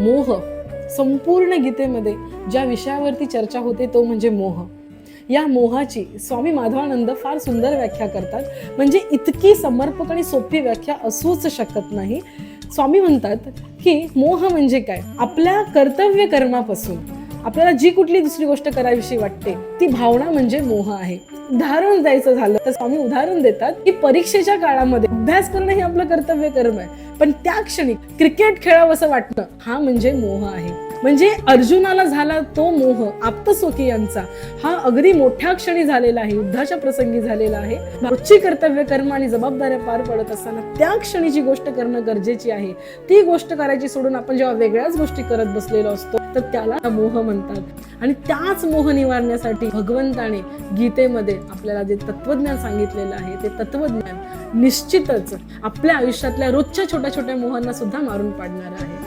मोह. संपूर्ण गीतेमध्ये ज्या विषयावरती चर्चा होते तो म्हणजे मोह. या मोहाची स्वामी माधवानंद फार सुंदर व्याख्या करतात. म्हणजे इतकी समर्पक आणि सोपी व्याख्या असूच शकत नाही. स्वामी म्हणतात की मोह म्हणजे काय? आपल्या कर्तव्य कर्मापासून आपल्याला जी कुठली दुसरी गोष्ट करावीशी वाटते ती भावना म्हणजे मोह आहे. उदाहरण द्यायचं झालं तर स्वामी उदाहरण देतात की परीक्षेच्या काळामध्ये अभ्यास करणं हे आपलं कर्तव्य कर्म आहे. पण त्या क्षणी क्रिकेट खेळावं असं वाटणं हा म्हणजे मोह आहे. म्हणजे अर्जुनाला झाला तो मोह आप्तस्वकीयांचा हा अगदी मोठ्या क्षणी झालेला आहे युद्धाच्या प्रसंगी झालेला आहे. रोजची कर्तव्य कर्म आणि जबाबदाऱ्या पार पडत असताना त्या क्षणी जी गोष्ट करणं गरजेची आहे ती गोष्ट करायची सोडून आपण जेव्हा वेगळ्याच गोष्टी करत बसलेलो असतो तर त्याला मोह म्हणतात. आणि त्याच मोह निवारण्यासाठी भगवंताने गीतेमध्ये आपल्याला जे तत्वज्ञान सांगितलेलं आहे ते तत्वज्ञान निश्चितच आपल्या आयुष्यातल्या रोजच्या छोट्या छोट्या मोहांना सुद्धा मारून पाडणार आहे.